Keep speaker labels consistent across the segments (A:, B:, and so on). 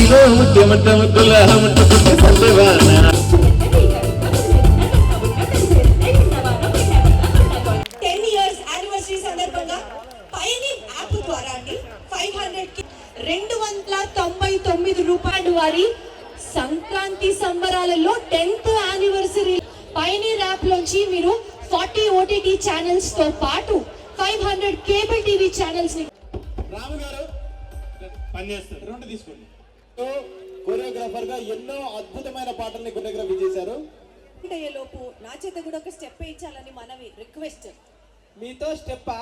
A: ముట్టిలో ముట్టి ముట్ట ముట్టుల ముట్టుకుంటే సందేవాన
B: టెన్ ఇయర్స్ యానివర్సరీ సందర్భంగా పైనింగ్ యాప్ ద్వారా అండి ఫైవ్ హండ్రెడ్కి రెండు వందల తొంభై తొమ్మిది రూపాయలు వారి సంక్రాంతి సంబరాలలో టెన్త్ యానివర్సరీ పైనీర్ యాప్ లోంచి మీరు ఫార్టీ ఓటీటీ ఛానల్స్తో పాటు ఫైవ్ హండ్రెడ్ కేబుల్ టీవీ ఛానల్స్ని
C: రాము గారు పనిచేస్తారు రెండు తీసుకోండి. కోరియోగ్రాఫర్గా ఎన్నో అద్భుతమైన పాటల్ని కొరియోగ్రఫీ చేశారు.
B: లోపు నా చేత కూడా ఒక స్టెప్ ఇచ్చాలని మనవి రిక్వెస్ట్.
C: మీతో స్టెప్పా?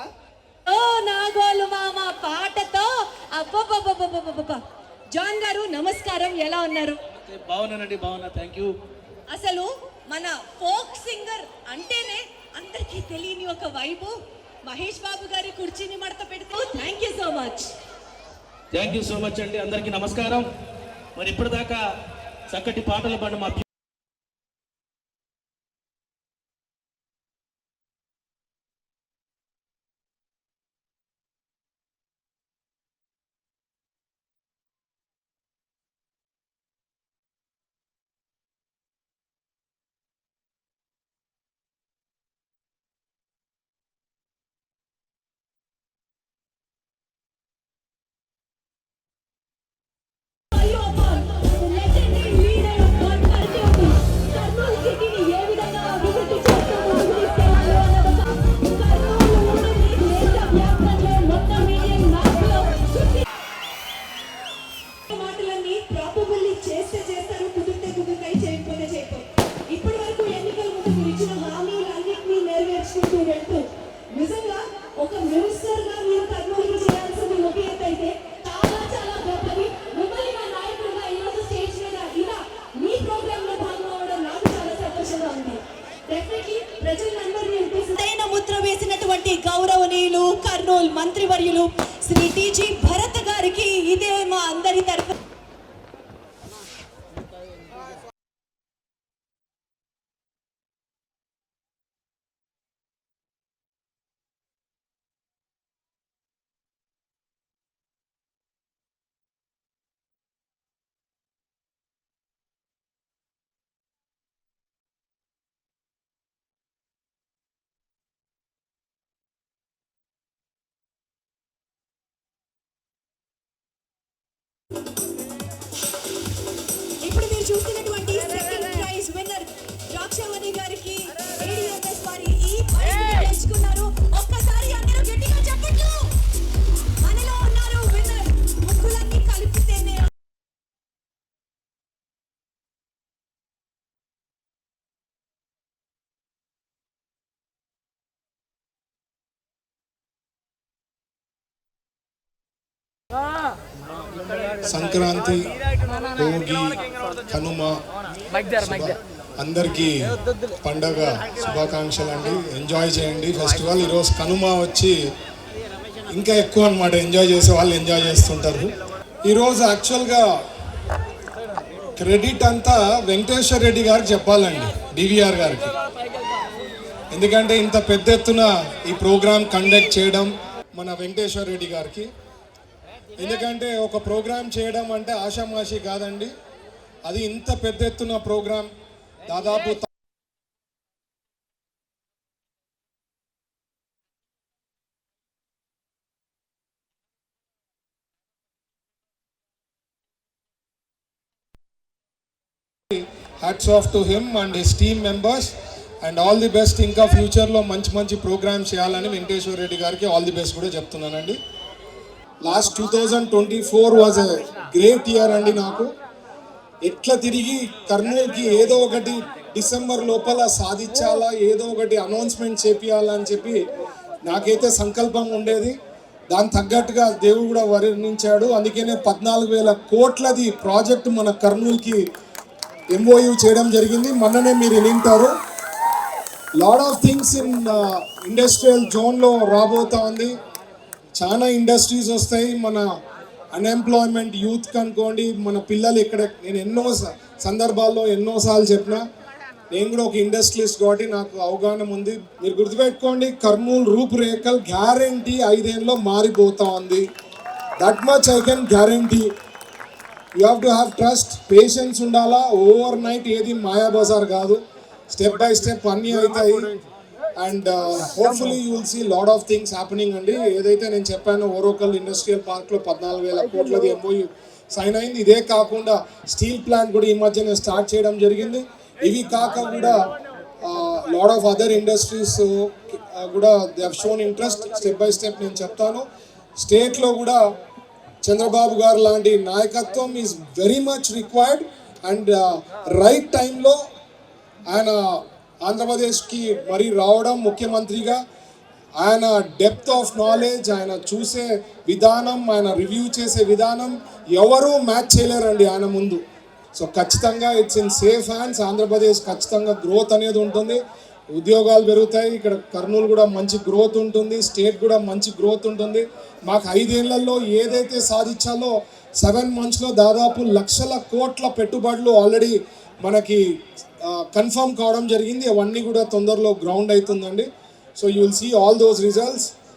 B: ఓ నాగోలు మామ పాటతో జాన్ గారు నమస్కారం ఎలా ఉన్నారు?
D: బాగున్నానండి బాగున్నా థ్యాంక్ యూ
B: అసలు మన ఫోక్ సింగర్ అంటేనే అందరికీ తెలియని ఒక వైపు మహేష్ బాబు గారి కుర్చీని మడత పెడుతూ thank you so much
D: thank you so much అండి. అందరికీ నమస్కారం. మరి ఇప్పటిదాకా చక్కటి పాటలు పడిన మా ఇచ్చిన హామీలన్నింటినీ నెరవేర్చుకుంటూ వెళ్తూ నిజంగా ఒక మినిస్టర్గా మీరు కర్మూలు చేయాల్సింది ఒక అయితే చాలా చాలా గొప్పది. మిమ్మల్ని మా నాయకుడుగా ఈరోజు స్టేజ్ మీద ఇలా మీ ప్రోగ్రామ్లో భాగం అవడం నాకు చాలా సంతోషంగా ఉంది. డెఫినెట్లీ ప్రజలందరినీ సరైన ముద్ర వేసినటువంటి గౌరవనీయులు కర్నూలు మంత్రివర్యులు శ్రీ టీజీ భరత్ గారికి ఇదే మా అందరి తరఫు
E: సంక్రాంతి భోగి కనుమ అందరికీ పండగ శుభాకాంక్షలు అండి. ఎంజాయ్ చేయండి. ఫెస్టివల్ ఈరోజు కనుమ వచ్చి ఇంకా ఎక్కువ అనమాట ఎంజాయ్ చేసే వాళ్ళు ఎంజాయ్ చేస్తుంటారు. ఈరోజు యాక్చువల్గా క్రెడిట్ అంతా వెంకటేశ్వర రెడ్డి గారికి చెప్పాలండి. డివిఆర్ గారికి. ఎందుకంటే ఇంత పెద్ద ఎత్తున ఈ ప్రోగ్రామ్ కండక్ట్ చేయడం మన వెంకటేశ్వర రెడ్డి గారికి. ఎందుకంటే ఒక ప్రోగ్రామ్ చేయడం అంటే ఆషామాషి కాదండి. అది ఇంత పెద్ద ఎత్తున ప్రోగ్రామ్ దాదాపు hats off to him and his team members and all the best ఇంకా ఫ్యూచర్లో మంచి మంచి ప్రోగ్రామ్స్ చేయాలని వెంకటేశ్వర రెడ్డి గారికి ఆల్ ది బెస్ట్ కూడా చెప్తున్నానండి. Last two thousand twenty four was great year అండి నాకు. ఎట్లా తిరిగి కర్నూలుకి ఏదో ఒకటి డిసెంబర్ లోపల సాధించాలా ఏదో ఒకటి అనౌన్స్మెంట్ చేపియాలా అని చెప్పి నాకైతే సంకల్పం ఉండేది. దాని తగ్గట్టుగా దేవుడు కూడా వర్ణించాడు అందుకనే పద్నాలుగు వేల కోట్లది ప్రాజెక్ట్ మన కర్నూలుకి ఎంఓయూ చేయడం జరిగింది. మొన్ననే మీరు వింటారు lot of things in industrial జోన్లో రాబోతా ఉంది. చాలా ఇండస్ట్రీస్ వస్తాయి. మన అన్ఎంప్లాయ్మెంట్ యూత్ అనుకోండి మన పిల్లలు ఇక్కడ నేను ఎన్నో స- సందర్భాల్లో ఎన్నోసార్లు చెప్పిన నేను కూడా ఒక ఇండస్ట్రియలిస్ట్ కాబట్టి నాకు అవగాహన ఉంది. మీరు గుర్తుపెట్టుకోండి కర్నూలు రూపురేఖలు గ్యారంటీ ఐదేళ్ళలో మారిపోతా ఉంది. That much I can guarantee you have to have trust patience ఉండాలా. ఓవర్ నైట్ ఏది మాయా బజార్ కాదు. స్టెప్ బై స్టెప్ అన్నీ అవుతాయి and hopefully you will see lot of things happening అండి. ఏదైతే నేను చెప్పానో ఓరోకల్ ఇండస్ట్రియల్ పార్క్లో పద్నాలుగు వేల కోట్లది ఎంఓయూ సైన్ అయింది. ఇదే కాకుండా స్టీల్ ప్లాంట్ కూడా ఈ మధ్యనే స్టార్ట్ చేయడం జరిగింది. ఇవి కాక కూడా లాడ్ ఆఫ్ అదర్ ఇండస్ట్రీస్ కూడా they have shown interest step by step నేను చెప్తాను. స్టేట్లో కూడా చంద్రబాబు గారు లాంటి నాయకత్వం is very much required and right టైంలో ఆయన ఆంధ్రప్రదేశ్కి మరీ రావడం ముఖ్యమంత్రిగా ఆయన డెప్త్ ఆఫ్ నాలెడ్జ్ ఆయన చూసే విధానం ఆయన రివ్యూ చేసే విధానం ఎవరూ మ్యాచ్ చేయలేరండి ఆయన ముందు. సో ఖచ్చితంగా it's in safe hands Andhra Pradesh ఖచ్చితంగా గ్రోత్ అనేది ఉంటుంది. ఉద్యోగాలు పెరుగుతాయి. ఇక్కడ కర్నూలు కూడా మంచి గ్రోత్ ఉంటుంది. స్టేట్ కూడా మంచి గ్రోత్ ఉంటుంది. మాకు ఐదేళ్ళలో ఏదైతే సాధించాలో సెవెన్ మంత్స్లో దాదాపు లక్షల కోట్ల పెట్టుబడులు ఆల్రెడీ మనకి కన్ఫర్మ్ కావడం జరిగింది. అవన్నీ కూడా తొందరలో గ్రౌండ్ అవుతుందండి. So you will see all those results